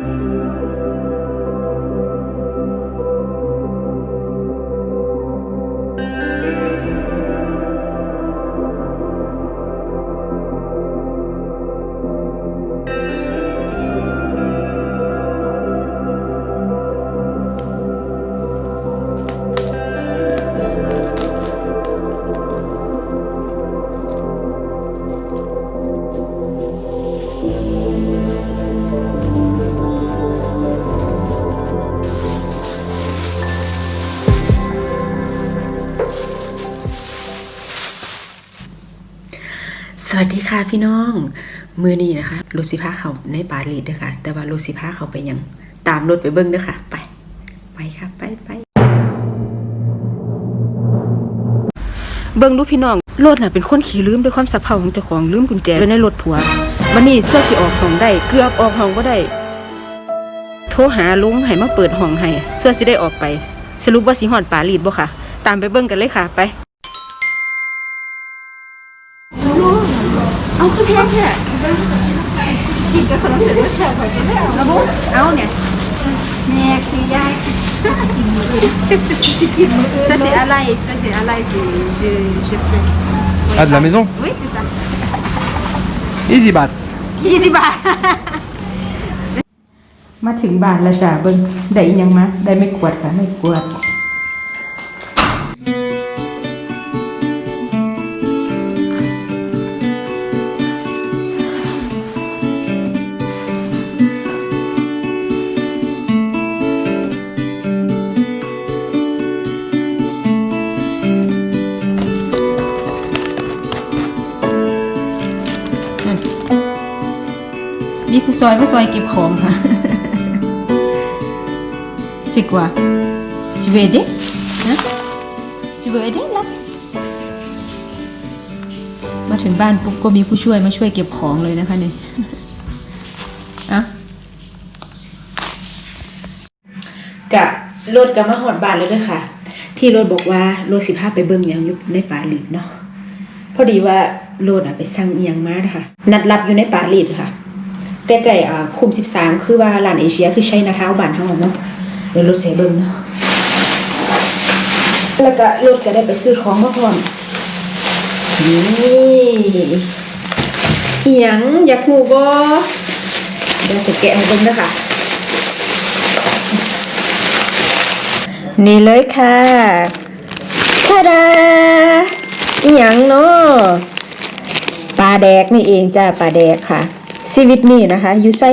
Música สวัสดีค่ะพี่น้อง มือนี้นะคะรถสิพาเขาในปารีสเด้อค่ะ แต่ว่ารถสิพาเขาไปยังตามรถไปเบิ้งด้อค่ะ ไป ไปค่ะ ไปไปเบิ้งดูพี่น้องรถน่ะเป็นคนขี่ลืมด้วยความสับเพร่าของเจ้าของลืมกุญแจไว้ในรถผัววันนี้ช่วยสิออกห้องได้เกือบออกห้องก็ได้ โทรหาลุงให้มาเปิดห้องให้ช่วยสิได้ออกไป สรุปว่าสิฮอดปารีสบ่ค่ะ ตามไปเบิ้งกันเลยค่ะไป เอาคือแพงแค่กินกับขนมเสร็จแล้วแซ่บไปกินแล้วระบุเอาเนี่ยแม่สิยายกินมืออื่นกินมืออื่น Ça c'est à l'ail, ça c'est à l'ail, c'est je je fais. Ah, de la maison Oui, c'est ça. Easy bat. ยี่สิบบาทมาถึงบ้านแล้วจ้ะเบิ้งได้อิหยังมาได้ไม่กวดค่ะไม่กวด ซอยผู้ซอยเก็บของค่ะ C'est quoi Tu veux aider hein Tu veux aider là มาถึงบ้านปุ๊บก็มีผู้ช่วยมาช่วยเก็บของเลยนะคะนี่อะกะรถก็มาหอดบ้านเลยด้วยค่ะ ที่รถบอกว่ารถสิพาไปเบิ่งยังอยู่ในปารีสเนาะพอดีว่ารถอะไปสั่งอียังมานะคะนัดรับอยู่ในปารีสค่ะ ใกล้ๆอ่าคุม13คือว่าร้านเอเชียคือใช้นาเท้าบ้านเฮาเนาะเดี๋ยวรถเสเบิ่งเนาะแล้วก็รถก็ได้ไปซื้อของมาพร้อมนี่อีหยังอยากฮู้บ่เดี๋ยวจะแกะให้เบิ่งเด้อค่ะนี่เลยค่ะชาดาอีหยังเนาะปลาแดกนี่เองจ้าปลาแดกค่ะ ชีวิตนี่นะคะ อยู่ไซ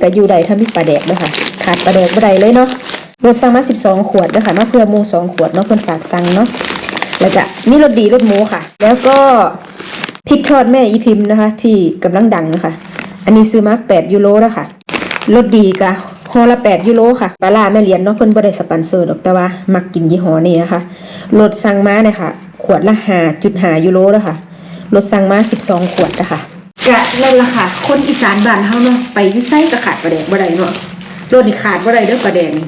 กับอยู่ใดถ้ามีปลาแดกด้วยค่ะ ขาดปลาแดกบ่ได้เลยเนาะรถสั่งมา 12 ขวดด้วยค่ะเนาะเพื่อมู2ขวดเนาะเพิ่นฝากสั่งเนาะแล้วก็มีรสดีรสหมูค่ะ แล้วก็พริกทอดแม่อีพิมพ์นะคะ ที่กำลังดังนะคะ อันนี้ซื้อมา8ยูโรแล้วค่ะรสดีกะห่อละ8ยูโรค่ะปลาล่าแม่เลี้ยนเนาะเพิ่นบ่ได้สปอนเซอร์ดอกแต่ว่า มักกินยี่ห้อนี้นะคะรถสั่งมาเนี่ยค่ะ ขวดละ5.5ยูโรแล้วค่ะรถสั่งมา 12 ขวดนะคะ กะนั่นละค่ะ คนอีสานบ้านเฮาเนาะไปยู่ไสก็ขาดปลาแดกบ่ได้เนาะรถนี่ขาดบ่ได้เด้อปลาแดกนี่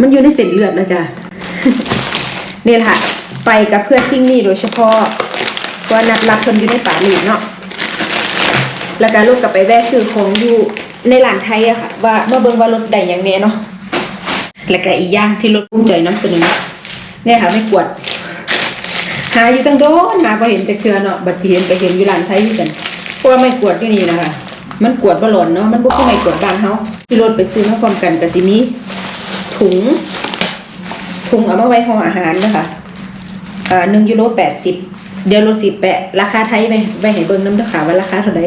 มันอยู่ในเส้นเลือดแล้วจ้ะนี่แหละค่ะไปกับเพื่อสิ่งนี้โดยเฉพาะว่านัดรับเพิ่นอยู่ในป่าหลีเนาะแล้วก็ลูกกลับไปแวะซื้อของอยู่ในร้านไทยอะค่ะ ว่าเมื่อเบิ่งว่ารถใดอย่างแน่เนาะแล้วก็อีกอย่างที่รถภูมิใจน้ำเสนอเนี่ยค่ะไม่กวดหาอยู่ตั้งโดนหาพอเห็นจะเทือเนาะบัดสิเห็นไปเห็นอยู่ร้านไทยอยู่กัน เพราะว่าไม่กวดอยู่นี่นะคะ มันกวดบ่หล่นเนาะ มันบ่คือไม่กวดบ้านเฮาที่รถไปซื้อมาพร้อมกันก็สิมีถุง ถุงเอามาไว้ห่ออาหารนะคะเอ่อ1ยูโร80เดี๋ยวรถสิแปะ ราคาไทยไปไปให้เบิ่งนำเด้อค่ะว่าราคาเท่าใด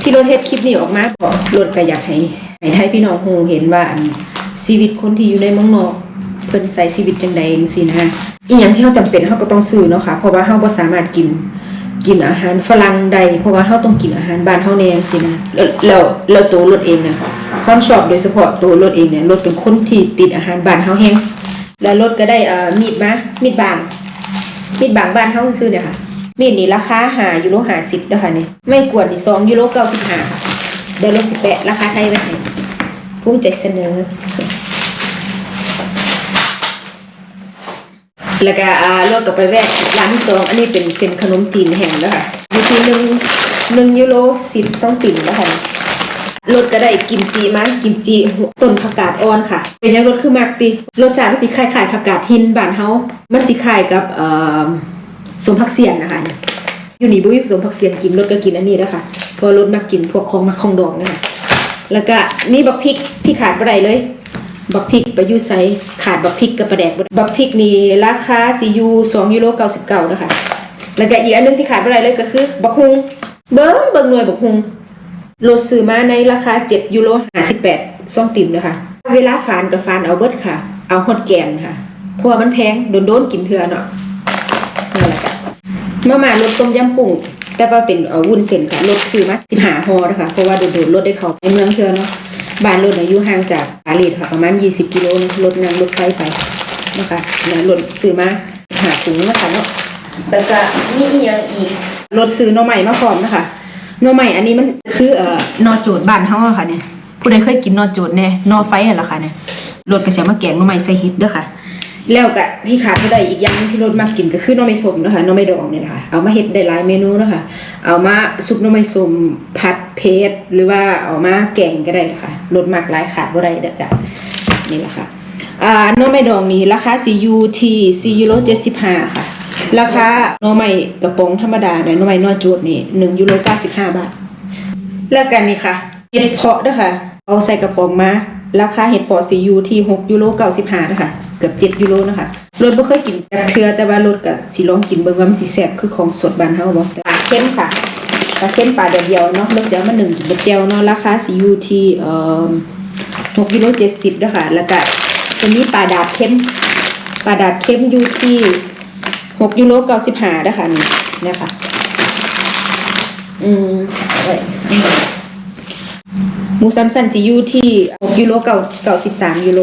ที่รถเฮ็ดคลิปนี้ออกมาก็รถก็อยากให้ให้ไทยพี่น้องฮูเห็นว่าชีวิตคนที่อยู่ในเมืองนอกเพิ่นใช้ชีวิตจังใดจังซี่นะอีหยังที่เฮาจำเป็นเฮาก็ต้องซื้อเนาะค่ะเพราะว่าเฮาบ่สามารถกิน กินอาหารฝรั่งใด เพราะว่าเฮาต้องกินอาหารบ้านเฮาแน่จังซี่นะแล้วแล้วแล้วตัวรถเองนะความชอบโดยเฉพาะตัวรถเองเนี่ยรถเป็นคนที่ติดอาหารบ้านเฮาแฮงแล้วรถก็ได้เอ่อมีดมามีดบางมีดบางบ้านเฮาซื้อเนี่ยค่ะมีดนี่ราคาหายูโรห้าสิบเด้อค่ะนี่ไม่กวดนี่สองยูโรเก้าสิบห้าเดี๋ยวลดสิแปะราคาไทยไว้ให้ภูมิใจเสนอ แล้วก็อ่ารถกับไปแวะร้านที่สองอันนี้เป็นเส้นขนมจีนแห้งแล้วค่ะอยู่ที่หนึ่งหนึ่งยูโรสิบสองติ่มแล้วค่ะรถก็ได้กิมจิมากิมจิต้นผักกาดอ่อนค่ะ เป็นยังรถคือมักติรสชาติมันสิคล้ายผักกาดหินบ้านเฮามันสิคล้ายกับเอ่อสมผักเสียนนะคะอยู่นี่บ่มีสมผักเสียนกินรถก็กินอันนี้เด้อค่ะเพราะรถมักกินพวกของมักของดองนะคะแล้วก็มีบักพริกที่ขาดบ่ได้เลย บักพริกไปยูไซขาดบักพริกกับปลาแดกบ่ได้บักพริกนี่ราคาสิอยู่2ยูโร99นะคะแล้วก็อีกอันนึงที่ขาดไม่ได้เลยก็คือบักฮุงเบิ้งเบิ้งหน่วยบักฮุงโลดซื้อมาในราคา7ยูโร58ซองติ่มนะคะเวลาฟานกับฟานเอาเบิร์ดค่ะ เอาฮอดแกนค่ะ เพราะว่ามันแพงโดนๆกินเทื่อเนาะนั่นแหละค่ะมาม่ารสต้มยำกุ้งแต่ว่าเป็นเอาวุ้นเส้นค่ะรถซื้อมา15ห่อนะคะเพราะว่าโดนๆรถได้เขาในเมืองเทื่อเนาะ บ้านรถน่ะอยู่ห่างจากปารีสค่ะประมาณ 20 กิโลรถนั่งรถไฟไปนะคะนะรถซื้อมาหาถุงนะคะเนาะแล้วก็มีอีกอย่างอีกรถซื้อโนใหม่มาพร้อมนะคะโนใหม่อันนี้มันคือเอ่อนอโจดบ้านเฮาอะค่ะเนี่ยผู้ใดเคยกินนอโจดแน่นอไฟอะล่ะค่ะเนี่ยรถกระเสียมาแกงโนใหม่ใส่ฮิตเด้อค่ะ แล้วก็ที่ขาดไม่ได้อีกอย่างที่รถมากกินก็คือน่อไม้ส้มนะคะน่อไม้ดองเนี่ยนะคะเอามาเฮ็ดได้หลายเมนูนะคะเอามาซุปน่อไม้ส้มผัดเผ็ดหรือว่าเอามาแกงก็ได้นะคะรสมากหลายขาดบ่ได้เด้อจ้ะนี่แหละค่ะอ่าน่อไม้ดองนี้ราคาซียูทีซียูโรเจ็ดสิบห้าค่ะราคาน่อไม้กระป๋องธรรมดาเนี่ยน่อไม้นอจูดนี่หนึ่งยูโรเก้าสิบห้าบาทแล้วกันนี่ค่ะเห็ดเพาะด้วยค่ะเอาใส่กระป๋องมาราคาเห็ดเพาะซียูทีหกยูโรเก้าสิบห้านะคะ กือบเจ็ดยูโรนะคะรถบ่เคยกินจากเทือแต่ว่ารถก็สิลองกินเบิ่งว่ามันสิแซ่บคือของสดบานเฮาบ่ปลาเค็มค่ะปลาเค็มปลาเดียวๆเนาะเริ่มจะเอามาหนึ่งกินกับแจ่วเนาะราคาซียูทีเอ่อหกยูโรเจ็ดสิบด้วยค่ะแล้วก็ตัวนี้ปลาดาบเค็มปลาดาบเค็มอยู่ที่หกยูโรเก้าสิบห้าด้วยค่ะนี่นะคะอืมไว้อันนี้หมูซัมซันจะอยู่ที่6ยูโรเก้าเก้าสิบสามยูโร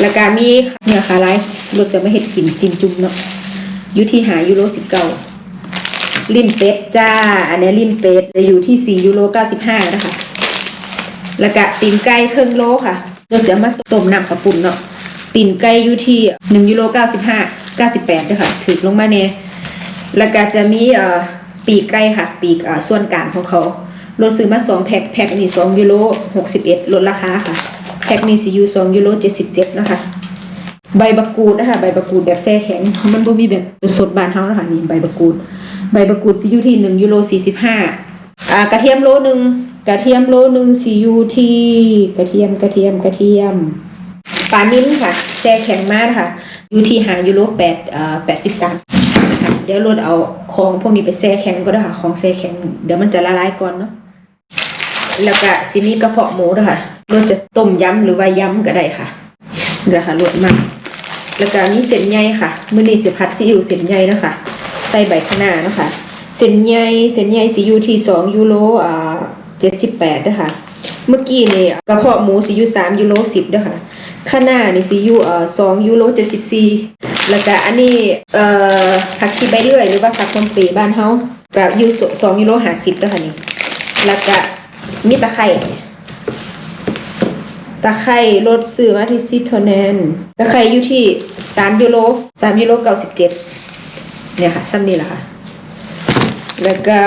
แล้วก็มีเนื้อขาลายรสจะไม่เห็ดกินจิ้มจุ่มเนาะอยู่ที่หายูโรสิบเก้าลิ้นเป็ดจ้า อันนี้ลิ้นเป็ดจะอยู่ที่สี่ยูโรเก้าสิบห้านะคะ แล้วก็ตีนไก่เครื่องโลค่ะเราจะมาต้มน้ำกระปุ่นเนาะตีนไก่อยู่ที่หนึ่งยูโรเก้าสิบห้าเก้าสิบแปดด้วยค่ะถือลงมาเนี่ยแล้วก็จะมีเอ่อปีกไก่ค่ะ ปีกเอ่อส่วนกลางของเขาลดซื้อมาสองแพ็คแพ็คนี่สองยูโรหกสิบเอ็ดลดราคาค่ะ แพ็คนี่ซียูสองยูโรเจ็ดสิบเจ็ดนะคะ ใบบักกูดนะคะ ใบบักกูดแบบแช่แข็ง มันบ่มีแบบสดบานเฮานะคะนี่ใบบักกูด ใบบักกูดซียูที่หนึ่งยูโรสี่สิบห้าอ่ากระเทียมโลหนึ่งกระเทียมโลหนึ่งซียูที่กระเทียมกระเทียมกระเทียมปลานิ้นค่ะแช่แข็งมากค่ะ อยู่ที่หายูโรแปดเอ่อแปดสิบสามค่ะเดี๋ยวรดเอาของพวกนี้ไปแช่แข็งก็ได้ค่ะ ของแช่แข็ง เดี๋ยวมันจะละลายก่อนเนาะ แล้วก็ซิมีกระเพาะหมูด้วยค่ะ รดจะต้มยำหรือว่ายำก็ได้ค่ะเดี๋ยวค่ะรดมากแล้วก็มีเส้นใยค่ะมื้อนี้สิผัดซีอิ๊วเส้นใยนะคะใส่ใบคะน้านะคะเส้นใยเส้นใยสิอยู่ที่สองยูโรอ่าเจ็ดสิบแปดด้วยค่ะเมื่อกี้นี่กระเพาะหมูสิอยู่สามยูโรสิบด้วยค่ะข้าหน้านี่สิอยู่เอ่อสองยูโรเจ็ดสิบสี่แล้วก็อันนี้เอ่อผักชีใบเลื่อยหรือว่าผักคอมปรบ้านเฮาก็อยู่สองยูโรห้าสิบด้วยค่ะนี่แล้วก็มีตะไคร่ ตะไคร่รถซื้อมาที่ซิโทแนนตะไคร่อยู่ที่สามยูโรสามยูโรเก้าสิบเจ็ดเนี่ยค่ะซ้ำนี่แหละค่ะ แล้วก็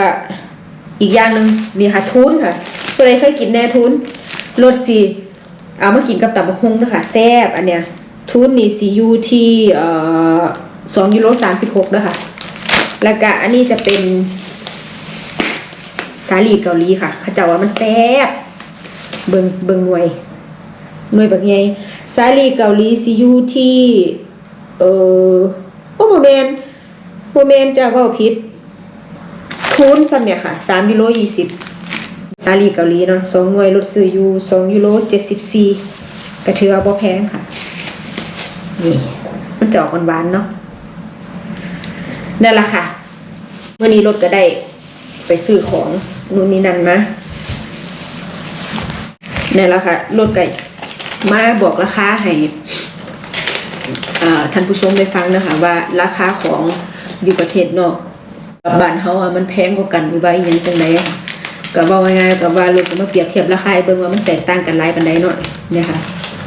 อีกอย่างหนึ่งนี่ค่ะทุนค่ะผู้ใดเคยกินแน่ทุนรสสีเอามากินกับตับกหุ่งนะคะแซ่บอันเนี้ยทุนนี่สีอยู่ที่เอ่อสองยูโรสามสิบหกนะคะแล้วก็อันนี้จะเป็นสาลีเกาหลีค่ะเขาจะว่ามันแซ่บเบิงเบิงหน่วย หน่วยแบบไงสาลีเกาหลีซียูที่เออโอ้โมเมนโมเมนจะเว่าผิดทุนซ้ำเนี่ยค่ะสามยูโรยี่สิบสาลีเกาหลีเนาะสองหน่วยลดซื้ออยู่สองยูโรเจ็ดสิบสี่กระเทือบ่แพงค่ะ นี่ มันจะออกหวานๆเนาะนั่นแหละค่ะเมื่อนี้รถก็ได้ไปซื้อของนู่นนี่นั่นมาเนี่ยแหละค่ะรถก่ มาบอกราคาให้ท่านผู้ชมได้ฟังนะคะว่าราคาของอยู่ประเทศนอกกับบ้านเฮาอะมันแพงกว่ากันหรือว่าอีหยังจังไดอะก็บอกง่ายๆกับว่ารถก็มาเปรียบเทียบราคาให้เบิ่งว่ามันแตกต่างกันหลายปานใดเนาะเนี่ยค่ะ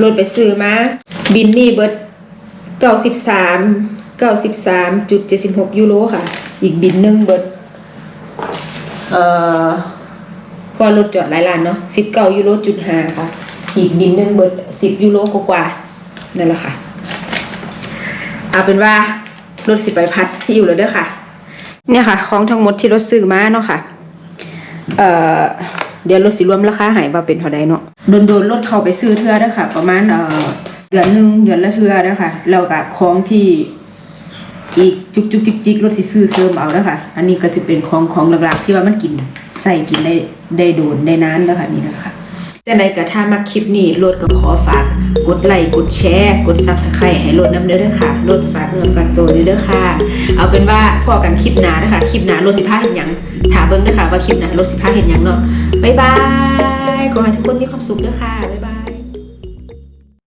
รถไปซื้อมาบินนี่เบิดเก้าสิบสามเก้าสิบสามจุดเจ็ดสิบหกยูโรค่ะ อีกบินหนึ่งเบิดเอ่อพอรถจอดหลายล้านเนาะ19ยูโรจุดห้าค่ะ อีกบินหนึงเบิด10ยูโรกว่าๆนั่นแหละค่ะ เอาเป็นว่ารถสิไปพัดซีอิ๊วแล้วเด้อค่ะ เนี่ยค่ะ ของทั้งหมดที่รถซื้อมาเนาะค่ะ เอ่อเดี๋ยวรถสิรวมราคาให้ว่าเป็นเท่าใดเนาะโดนๆรถเข้าไปซื้อเทื่อเด้อค่ะ ประมาณเอ่อเดือนหนึ่งเดือนละเทื่อเด้อค่ะแล้วก็ของที่อีกจุกจุกจิกจิกรถสิซื้อเสริมเอาเด้อค่ะ อันนี้ก็จะเป็นของของหลักๆที่ว่ามันกินใส่กินได้ได้โดนได้นานเด้อค่ะนี่นะคะ จะไหนก็ถ้ามาคลิปนี้โหลดก็ขอฝาก กดไลค์กดแชร์กดซับสไครต์ให้โหลดน้ำเด้อด้อค่ะโหลดฝากเงินฝากตัวเด้อเด้อค่ะ เอาเป็นว่าพอกันคลิปหน้าเด้ค่ะคลิปหน้าโหลดสิพาเห็นยังถามเบิ้งด้อค่ะว่าคลิปหน้าโหลดสิพาเห็นยังเนาะบ๊ายบายขอให้ทุกคนมีความสุขเด้อค่ะบ๊ายบาย